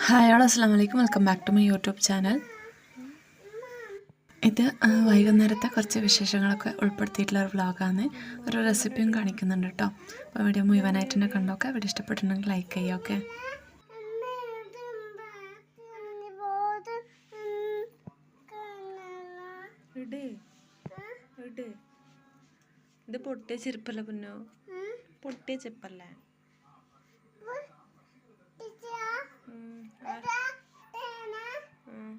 Hi all അസ്സാം വലൈക്കും welcome back to my YouTube channel ഇത് വൈകുന്നേരത്തെ കുറച്ച് വിശേഷങ്ങളൊക്കെ ഉൾപ്പെടുത്തിയിട്ടുള്ള ഒരു വ്ളോഗാണ് ഒരു റെസിപ്പിയും കാണിക്കുന്നുണ്ട് കേട്ടോ അപ്പോൾ വീഡിയോ മുഴുവനായിട്ട് തന്നെ കണ്ടോക്കെ വീഡിയോ ഇഷ്ടപ്പെട്ടിട്ടുണ്ടെങ്കിൽ ലൈക്ക് ചെയ്യുക ഓക്കെ ഇത് പൊട്ടിയ ചെരുപ്പല്ലേ പൊന്നോ? പൊട്ടിയ ചെപ്പല്ലേ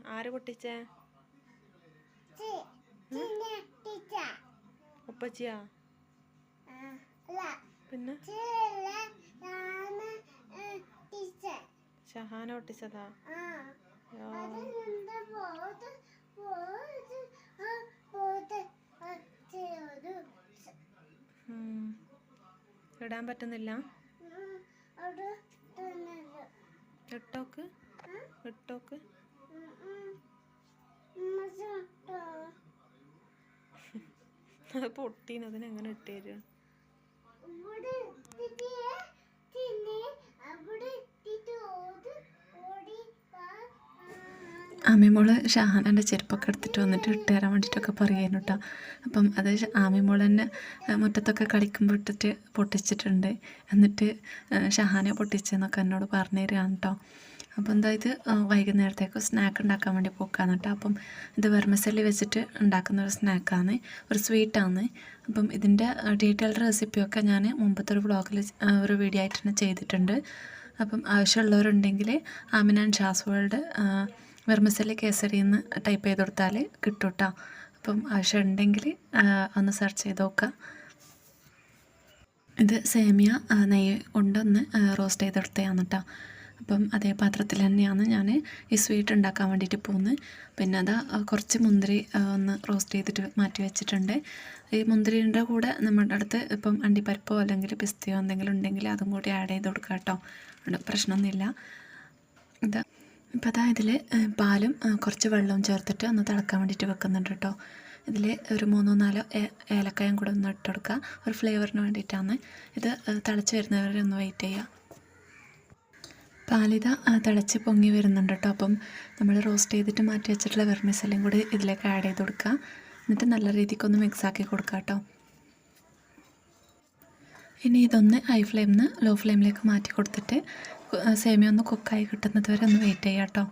ആര് പൊട്ടിച്ചേ? ഉപ്പച്ചിയാ? പിന്നെ? ഷഹാന പൊട്ടിച്ചതാ. ഇടാൻ പറ്റുന്നില്ല. ഇട്ടോക്ക് ഇട്ടോക്ക് അത് പൊട്ടീന് അതിന് എങ്ങനെ ഇട്ടേര്? ആമിമോൾ ഷാഹാനന്റെ ചെരുപ്പൊക്കെ എടുത്തിട്ട് വന്നിട്ട് ഇട്ട് തരാൻ വേണ്ടിയിട്ടൊക്കെ പറയുന്നു കേട്ടോ. അപ്പം അത് ആമി ആമിമോൾ തന്നെ മുറ്റത്തൊക്കെ കളിക്കുമ്പോൾ ഇട്ടിട്ട് പൊട്ടിച്ചിട്ടുണ്ട്. എന്നിട്ട് ഷഹാനെ പൊട്ടിച്ചെന്നൊക്കെ എന്നോട് പറഞ്ഞു തരികയാണ് കേട്ടോ. അപ്പോൾ എന്താ ഇത് വൈകുന്നേരത്തേക്ക് സ്നാക്ക് ഉണ്ടാക്കാൻ വേണ്ടി പോക്കാന്ന് കേട്ടോ. അപ്പം ഇത് വെർമസല്ലി വെച്ചിട്ട് ഉണ്ടാക്കുന്ന ഒരു സ്നാക്കാണ് ഒരു സ്വീറ്റാണ് അപ്പം ഇതിന്റെ ഡീറ്റെയിൽഡ് റെസിപ്പിയൊക്കെ ഞാൻ മുമ്പത്തെ ഒരു വ്ളോഗിൽ ഒരു വീഡിയോ ആയിട്ട് തന്നെ ചെയ്തിട്ടുണ്ട്. അപ്പം ആവശ്യമുള്ളവരുണ്ടെങ്കിൽ ആമിനാൻ ഷാസ് വേൾഡ് വെർമസല്ലി കേസരി എന്ന് ടൈപ്പ് ചെയ്ത് കൊടുത്താൽ കിട്ടും കേട്ടോ അപ്പം ആവശ്യമുണ്ടെങ്കിൽ ഒന്ന് സെർച്ച് ചെയ്ത് നോക്കുക ഇത് സേമിയ നെയ്യ് കൊണ്ടൊന്ന് റോസ്റ്റ് ചെയ്തെടുത്തതാണ് കേട്ടോ അപ്പം അതേ പാത്രത്തിൽ തന്നെയാണ് ഞാൻ ഈ സ്വീറ്റ് ഉണ്ടാക്കാൻ വേണ്ടിയിട്ട് പോകുന്നത്. പിന്നെ അതാ കുറച്ച് മുന്തിരി ഒന്ന് റോസ്റ്റ് ചെയ്തിട്ട് മാറ്റി വെച്ചിട്ടുണ്ട്. ഈ മുന്തിരിന്റെ കൂടെ നമ്മുടെ അടുത്ത് ഇപ്പം അണ്ടിപ്പരിപ്പോ അല്ലെങ്കിൽ പിസ്തയോ എന്തെങ്കിലും ഉണ്ടെങ്കിൽ അതും കൂടി ആഡ് ചെയ്ത് കൊടുക്കാം കേട്ടോ പ്രശ്നമൊന്നുമില്ല. ഇതാ. ഇപ്പം അതാ ഇതിൽ പാലും കുറച്ച് വെള്ളവും ചേർത്തിട്ട് ഒന്ന് തിളക്കാൻ വേണ്ടിയിട്ട് വെക്കുന്നുണ്ട് കേട്ടോ ഇതിൽ ഒരു മൂന്നോ നാലോ ഏലക്കായും കൂടെ ഒന്ന് ഇട്ട് കൊടുക്കുക ഒരു ഫ്ലേവറിന് വേണ്ടിയിട്ടാണ് ഇത് തിളച്ച് വരുന്നവരെ ഒന്ന് വെയിറ്റ് ചെയ്യുക പാലിത തിളച്ച് പൊങ്ങി വരുന്നുണ്ട് കേട്ടോ അപ്പം നമ്മൾ റോസ്റ്റ് ചെയ്തിട്ട് മാറ്റി വെച്ചിട്ടുള്ള വെർമിസെല്ലാം കൂടി ഇതിലേക്ക് ആഡ് ചെയ്ത് കൊടുക്കുക എന്നിട്ട് നല്ല രീതിക്കൊന്ന് മിക്സ് ആക്കി കൊടുക്കുക കേട്ടോ ഇനി ഇതൊന്ന് ഹൈ ഫ്ലെയിമിൽ നിന്ന് ലോ ഫ്ലെയിമിലേക്ക് മാറ്റി കൊടുത്തിട്ട് സേമിയ ഒന്ന് കുക്കായി കിട്ടുന്നത് വരെ ഒന്ന് വെയിറ്റ് ചെയ്യാം കേട്ടോ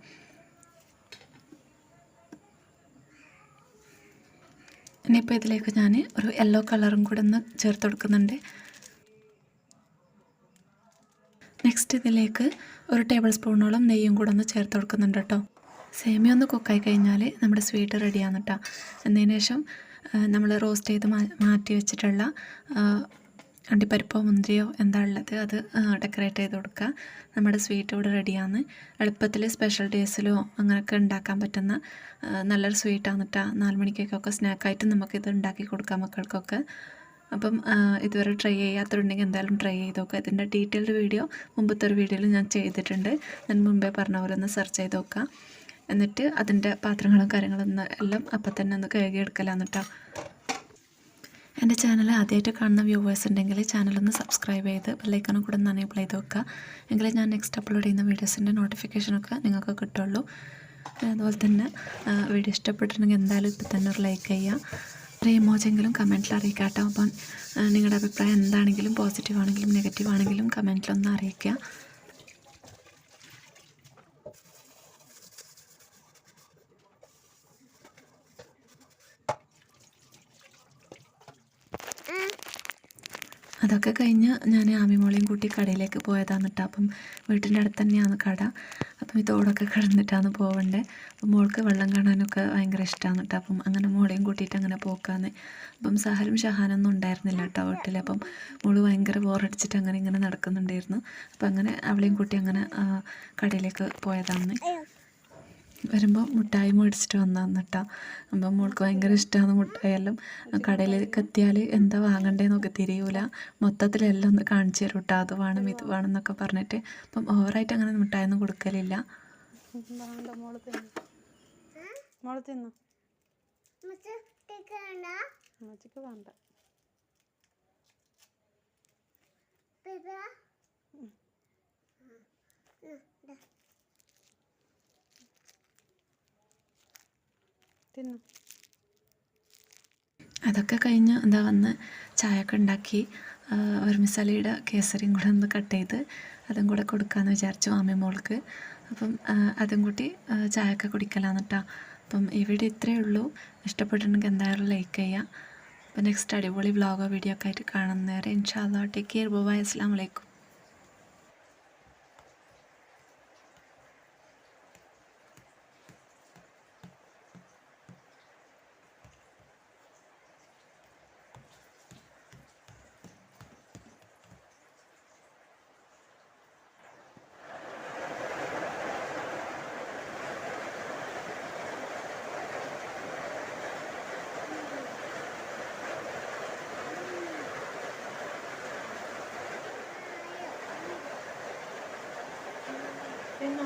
ഇനിയിപ്പോൾ ഇതിലേക്ക് ഞാൻ ഒരു യെല്ലോ കളറും കൂടെ ഒന്ന് ചേർത്ത് കൊടുക്കുന്നുണ്ട്. നെക്സ്റ്റ് ഇതിലേക്ക് ഒരു ടേബിൾ സ്പൂണോളം നെയ്യും കൂടെ ഒന്ന് ചേർത്ത് കൊടുക്കുന്നുണ്ട് കേട്ടോ സേമിയ ഒന്ന് കുക്കായി കഴിഞ്ഞാൽ നമ്മുടെ സ്വീറ്റ് റെഡിയാണ് കേട്ടോ എന്നതിന് ശേഷം നമ്മൾ റോസ്റ്റ് ചെയ്ത് മാറ്റി വെച്ചിട്ടുള്ള അണ്ടിപ്പരിപ്പോ മുന്തിരിയോ എന്താ ഉള്ളത് അത് ഡെക്കറേറ്റ് ചെയ്ത് കൊടുക്കുക നമ്മുടെ സ്വീറ്റ് ഇവിടെ റെഡിയാണ് എളുപ്പത്തിൽ സ്പെഷ്യൽ ഡേയ്സിലോ അങ്ങനെയൊക്കെ ഉണ്ടാക്കാൻ പറ്റുന്ന നല്ലൊരു സ്വീറ്റാണ് കേട്ടോ നാല് മണിക്കൊക്കെ സ്നാക്കായിട്ട് നമുക്കിത് ഉണ്ടാക്കി കൊടുക്കാം മക്കൾക്കൊക്കെ. അപ്പം ഇതുവരെ ട്രൈ ചെയ്യാത്തതുണ്ടെങ്കിൽ എന്തായാലും ട്രൈ ചെയ്ത് നോക്കുക ഇതിന്റെ ഡീറ്റെയിൽഡ് വീഡിയോ മുമ്പത്തെ ഒരു വീഡിയോയിൽ ഞാൻ ചെയ്തിട്ടുണ്ട്. ഞാൻ മുമ്പേ പറഞ്ഞ പോലെ ഒന്ന് സെർച്ച് ചെയ്ത് നോക്കുക എന്നിട്ട് അതിന്റെ പാത്രങ്ങളും കാര്യങ്ങളും എല്ലാം അപ്പം തന്നെ ഒന്ന് കഴുകിയെടുക്കലാന്ന് കേട്ടോ എന്റെ ചാനൽ ആദ്യമായിട്ട് കാണുന്ന വ്യൂവേഴ്സ് ഉണ്ടെങ്കിൽ ചാനലൊന്ന് സബ്സ്ക്രൈബ് ചെയ്ത് ബെല്ലൈക്കണും കൂടെ ഒന്ന് എനേബിൾ ചെയ്ത് വെക്കുക. എങ്കിലേ ഞാൻ നെക്സ്റ്റ് അപ്ലോഡ് ചെയ്യുന്ന വീഡിയോസിന്റെ നോട്ടിഫിക്കേഷനൊക്കെ നിങ്ങൾക്ക് കിട്ടുള്ളൂ. അതുപോലെ തന്നെ വീഡിയോ ഇഷ്ടപ്പെട്ടിട്ടുണ്ടെങ്കിൽ എന്തായാലും ഇപ്പം തന്നെ ഒരു ലൈക്ക് ചെയ്യുക. ഒരു ഇമോജെങ്കിലും കമന്റിൽ അറിയിക്കാട്ടോ. അപ്പം നിങ്ങളുടെ അഭിപ്രായം എന്താണെങ്കിലും പോസിറ്റീവ് ആണെങ്കിലും നെഗറ്റീവ് ആണെങ്കിലും കമന്റിലൊന്ന് അറിയിക്കുക. അതൊക്കെ കഴിഞ്ഞ് ഞാൻ ആമിമോളെയും കൂട്ടി കടയിലേക്ക് പോയതാണ് കേട്ടോ. അപ്പം വീട്ടിന്റെ അടുത്ത് തന്നെയാണ് കട. അപ്പം ഈ തോടൊക്കെ കിടന്നിട്ടാണ് പോകണ്ടേ അപ്പം മോൾക്ക് വെള്ളം കാണാനൊക്കെ ഭയങ്കര ഇഷ്ടമാണ് കേട്ടോ. അപ്പം അങ്ങനെ മോളെയും കൂട്ടിയിട്ട് അങ്ങനെ പോക്കാന്ന്. അപ്പം സഹലും ഷഹാനൊന്നും ഉണ്ടായിരുന്നില്ല കേട്ടോ വീട്ടിൽ അപ്പം മോൾ ഭയങ്കര ബോറടിച്ചിട്ട് അങ്ങനെ ഇങ്ങനെ നടക്കുന്നുണ്ടായിരുന്നു. അപ്പം അങ്ങനെ അവളെയും കൂട്ടി അങ്ങനെ കടയിലേക്ക് പോയതാണ് വരുമ്പോൾ മുട്ടായി മേടിച്ചിട്ട് വന്നതാണ് കേട്ടോ അപ്പം മോൾക്ക് ഭയങ്കര ഇഷ്ടമാണ് മുട്ടായെല്ലാം കടയിലേക്ക് എത്തിയാൽ എന്താ വാങ്ങണ്ടേന്നൊക്കെ തിരിയൂല മൊത്തത്തിലെല്ലാം ഒന്ന് കാണിച്ചു തരും കേട്ടോ അത് വേണം ഇത് വേണം എന്നൊക്കെ പറഞ്ഞിട്ട് അപ്പം ഓവറായിട്ട് അങ്ങനെ മുട്ടായൊന്നും കൊടുക്കലില്ല വേണ്ട തിന്നു അതൊക്കെ കഴിഞ്ഞ് എന്താ വന്ന് ചായയൊക്കെ ഉണ്ടാക്കി ഒരു മിസാലയുടെ കേസരിയും കൂടെ ഒന്ന് കട്ട് ചെയ്ത് അതും കൂടെ കൊടുക്കാമെന്ന് വിചാരിച്ചു ആമി മോൾക്ക്. അപ്പം അതും കൂട്ടി ചായയൊക്കെ കുടിക്കലാന്ന് കേട്ടോ അപ്പം ഇവിടെ ഇത്രയേ ഉള്ളൂ. ഇഷ്ടപ്പെട്ടിട്ടുണ്ടെങ്കിൽ എന്തായാലും ലൈക്ക് ചെയ്യുക അപ്പം നെക്സ്റ്റ് അടിപൊളി വ്ളോഗോ വീഡിയോ ഒക്കെ ആയിട്ട് കാണുന്നവരെ ഇൻഷാല്ലാ ടേക്ക് കെയർ ബൈ അസ്സാം വലൈക്കും തിന്നു